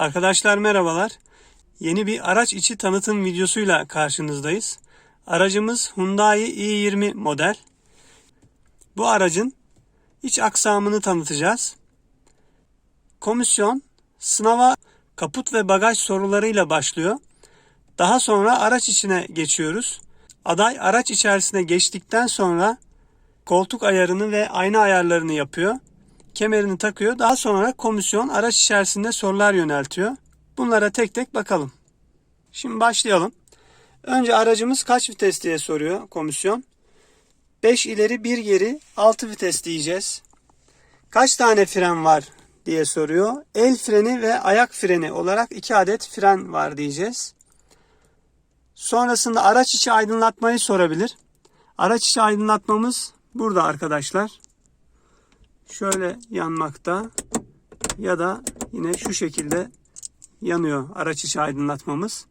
Arkadaşlar merhabalar. Yeni bir araç içi tanıtım videosuyla karşınızdayız. Aracımız Hyundai i20 model. Bu aracın iç aksamını tanıtacağız. Komisyon sınava kaput ve bagaj sorularıyla başlıyor. Daha sonra araç içine geçiyoruz. Aday araç içerisine geçtikten sonra koltuk ayarını ve ayna ayarlarını yapıyor. Kemerini takıyor. Daha sonra komisyon araç içerisinde sorular yöneltiyor. Bunlara tek tek bakalım. Şimdi başlayalım. Önce aracımız kaç vites diye soruyor komisyon. 5 ileri 1 geri 6 vites diyeceğiz. Kaç tane fren var diye soruyor. El freni ve ayak freni olarak 2 adet fren var diyeceğiz. Sonrasında araç içi aydınlatmayı sorabilir. Araç içi aydınlatmamız burada arkadaşlar. Şöyle yanmakta ya da yine şu şekilde yanıyor araç içi aydınlatmamız.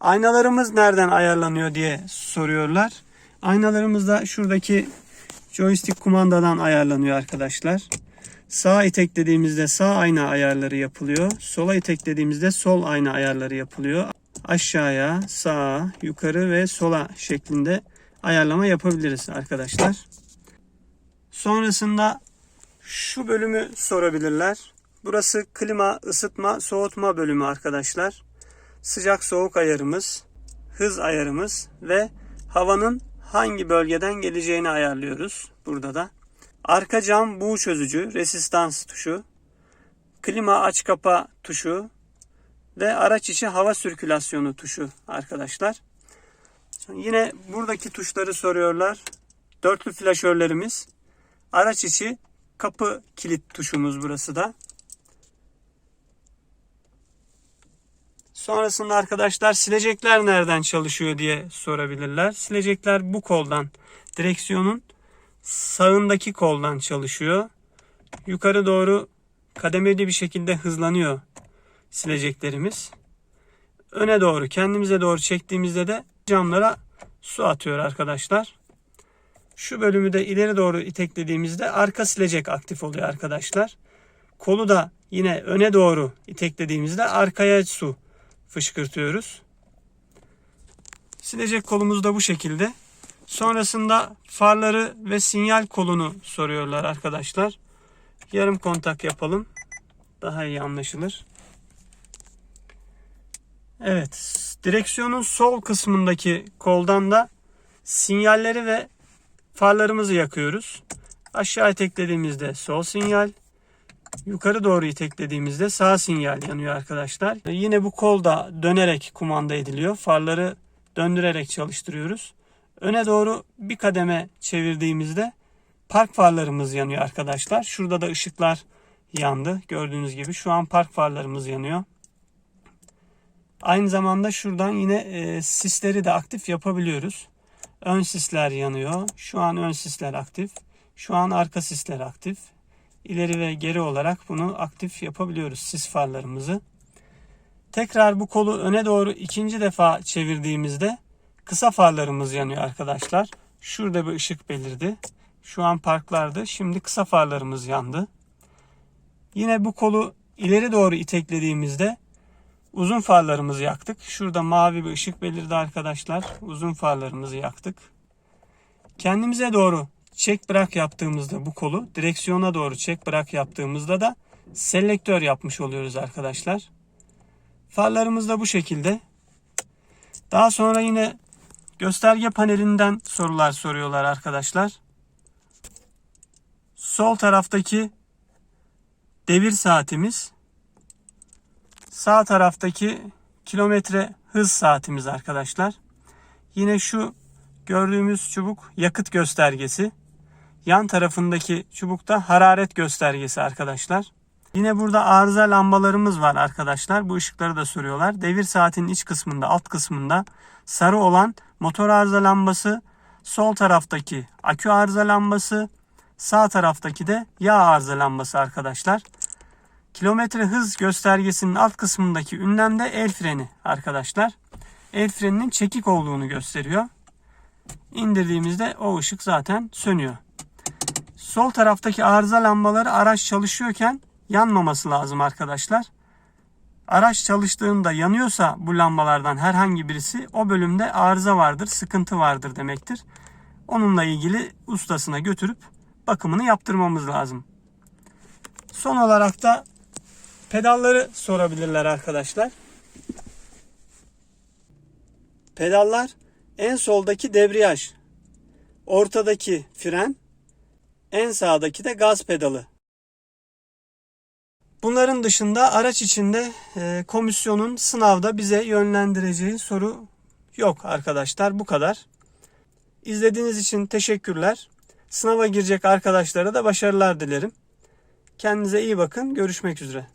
Aynalarımız nereden ayarlanıyor diye soruyorlar. Aynalarımız da şuradaki joystick kumandadan ayarlanıyor arkadaşlar. Sağ iteklediğimizde sağ ayna ayarları yapılıyor. Sola iteklediğimizde sol ayna ayarları yapılıyor. Aşağıya, sağa, yukarı ve sola şeklinde ayarlama yapabiliriz arkadaşlar. Sonrasında şu bölümü sorabilirler. Burası klima, ısıtma, soğutma bölümü arkadaşlar. Sıcak soğuk ayarımız, hız ayarımız ve havanın hangi bölgeden geleceğini ayarlıyoruz burada da. Arka cam buğu çözücü, resistans tuşu, klima aç kapa tuşu ve araç içi hava sirkülasyonu tuşu arkadaşlar. Yine buradaki tuşları soruyorlar. Dörtlü flaşörlerimiz, araç içi kapı kilit tuşumuz burası da. Sonrasında arkadaşlar silecekler nereden çalışıyor diye sorabilirler. Silecekler bu koldan, direksiyonun sağındaki koldan çalışıyor. Yukarı doğru kademeli bir şekilde hızlanıyor sileceklerimiz. Öne doğru kendimize doğru çektiğimizde de camlara su atıyor arkadaşlar. Şu bölümü de ileri doğru iteklediğimizde arka silecek aktif oluyor arkadaşlar. Kolu da yine öne doğru iteklediğimizde arkaya su fışkırtıyoruz. Silecek kolumuz da bu şekilde. Sonrasında farları ve sinyal kolunu soruyorlar arkadaşlar. Yarım kontak yapalım. Daha iyi anlaşılır. Evet. Direksiyonun sol kısmındaki koldan da sinyalleri ve farlarımızı yakıyoruz. Aşağı iteklediğimizde sol sinyal, yukarı doğru iteklediğimizde sağ sinyal yanıyor arkadaşlar. Yine bu kol da dönerek kumanda ediliyor. Farları döndürerek çalıştırıyoruz. Öne doğru bir kademe çevirdiğimizde park farlarımız yanıyor arkadaşlar. Şurada da ışıklar yandı. Gördüğünüz gibi şu an park farlarımız yanıyor. Aynı zamanda şuradan yine e, sisleri de aktif yapabiliyoruz. Ön sisler yanıyor. Şu an ön sisler aktif. Şu an arka sisler aktif. İleri ve geri olarak bunu aktif yapabiliyoruz sis farlarımızı. Tekrar bu kolu öne doğru ikinci defa çevirdiğimizde kısa farlarımız yanıyor arkadaşlar. Şurada bir ışık belirdi. Şu an parklardı. Şimdi kısa farlarımız yandı. Yine bu kolu ileri doğru iteklediğimizde uzun farlarımızı yaktık. Şurada mavi bir ışık belirdi arkadaşlar. Uzun farlarımızı yaktık. Kendimize doğru çek bırak yaptığımızda bu kolu direksiyona doğru çek bırak yaptığımızda da selektör yapmış oluyoruz arkadaşlar. Farlarımız da bu şekilde. Daha sonra yine gösterge panelinden sorular soruyorlar arkadaşlar. Sol taraftaki devir saatimiz. Sağ taraftaki kilometre hız saatimiz arkadaşlar. Yine şu gördüğümüz çubuk yakıt göstergesi. Yan tarafındaki çubukta hararet göstergesi arkadaşlar. Yine burada arıza lambalarımız var arkadaşlar. Bu ışıkları da soruyorlar. Devir saatinin iç kısmında, alt kısmında sarı olan motor arıza lambası, sol taraftaki akü arıza lambası, sağ taraftaki de yağ arıza lambası arkadaşlar. Kilometre hız göstergesinin alt kısmındaki ünlem de el freni arkadaşlar. El freninin çekik olduğunu gösteriyor. İndirdiğimizde o ışık zaten sönüyor. Sol taraftaki arıza lambaları araç çalışıyorken yanmaması lazım arkadaşlar. Araç çalıştığında yanıyorsa bu lambalardan herhangi birisi o bölümde arıza vardır, sıkıntı vardır demektir. Onunla ilgili ustasına götürüp bakımını yaptırmamız lazım. Son olarak da pedalları sorabilirler arkadaşlar. Pedallar en soldaki debriyaj, ortadaki fren, en sağdaki de gaz pedalı. Bunların dışında araç içinde e, komisyonun sınavda bize yönlendireceği soru yok arkadaşlar. Bu kadar. İzlediğiniz için teşekkürler. Sınava girecek arkadaşlara da başarılar dilerim. Kendinize iyi bakın. Görüşmek üzere.